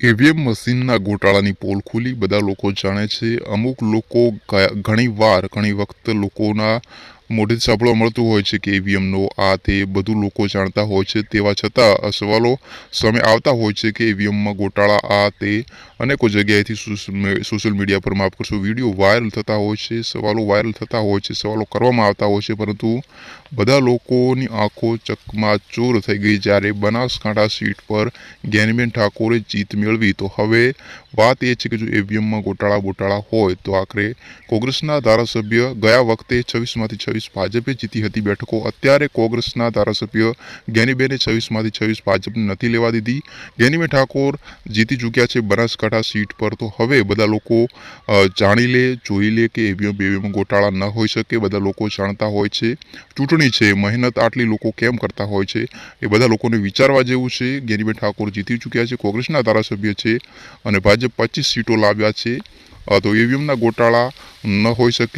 EVM મશીનના ગોટાળાની pole ખુલી. બધા લોકો જાણે છે. અમુક લોકો ઘણી વાર ઘણી વખત લોકોના મોઢેથી સાંભળવા મળતું હોય છે કે ઈવીએમનો આ તે બધું લોકો જાણતા હોય છે. તેવા છતાં સવાલો સામે આવતા હોય છે કે ઈવીએમમાં ગોટાળા આ તે અનેકો જગ્યાએથી સોશિયલ મીડિયા પર માફ કરશો, વીડિયો વાયરલ થતા હોય છે, સવાલો વાયરલ થતા હોય છે, સવાલો કરવામાં આવતા હોય છે, પરંતુ બધા લોકોની આંખો ચકમાચૂર થઈ ગઈ જ્યારે બનાસકાંઠા સીટ પર જ્ઞાનીબેન ઠાકોરે જીત મેળવી. તો હવે વાત એ છે કે જો ઈવીએમમાં ગોટાળા બોટાળા હોય તો આખરે કોંગ્રેસના ધારાસભ્ય ગયા વખતે છવ્વીસમાંથી છવ્વીસ ભાજપે જીતી હતી બેઠકો. અત્યારે કોંગ્રેસના ધારાસભ્ય ગેનીબેને છવ્વીસમાંથી છવ્વીસ ભાજપને નથી લેવા દીધી. જ્ઞાનીબેન ઠાકોર જીતી ચૂક્યા છે બનાસકાંઠા સીટ પર. તો હવે બધા લોકો જાણી લે, જોઈ લે કે એવીએમ બેવીએમ ગોટાળા ન હોઈ શકે. બધા લોકો જાણતા હોય છે. ચૂંટણી છે. મહેનત આટલી લોકો કેમ કરતા હોય છે? એ બધા લોકોને વિચારવા જેવું છે. ગેનીબેન ઠાકોર જીતી ચૂક્યા છે. કોંગ્રેસના ધારાસભ્ય છે અને ભાજપ પચીસ સીટો લાવ્યા છે. તો ઈવીએમના ગોટાળા ન હોઈ શકે.